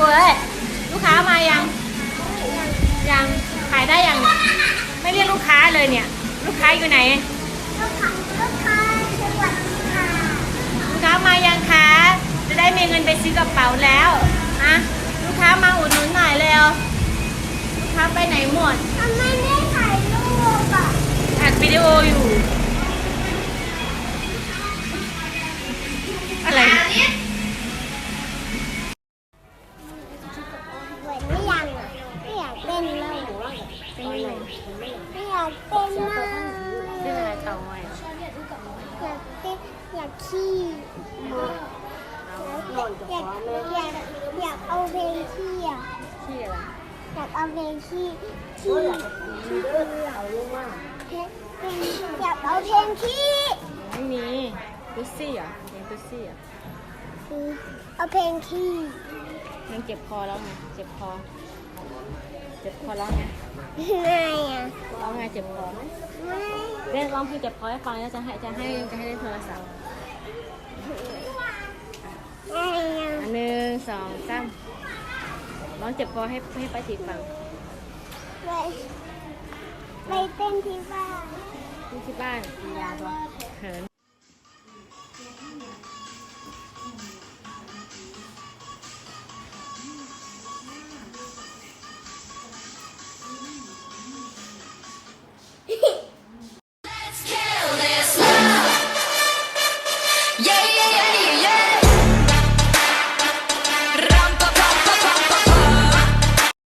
เว้ยลูกค้ามายัง ยังขายได้ยัง ไม่เรียกลูกค้าเลยเนี่ย ลูกค้าอยู่ไหน ลูกค้าลูกค้าสวัสดีค่ะลูกค้ามายังคะจะได้มีเงินไปซื้อกระเป๋าแล้วอะลูกค้ามาอุดหนุนหน่อยเร็วลูกค้าไปไหนหมด ไม่อยากเต้นมากเป็นยังไงไม่อยากเต้นมากเป็นอะไรต่อไปอะอยากเต้นอยากขี้อยากอยากอยากเอาเพลงขี้อะที่อะไรอยากเอาเพลงขี้ขี้อยากเอาเพลงขี้ไม่มีตุ๊ซี่เหรอเพลงตุ๊ซี่เหรอเอาเพลงขี้ยังเจ็บคอแล้วไงเจ็บคอ เจ็บคอแล้วไงไม่อะร้องไงเจ็บคอไหมไม่เล่นร้องเพลงเจ็บคอให้ฟังแล้วจะให้จะให้จะให้เล่นโทรศัพท์ไม่อะอันหนึ่งสองสามร้องเจ็บคอให้ให้ป้าจีฟังไปไปเต้นที่บ้านที่ที่บ้านมียาตัวเขิน yeah, yeah.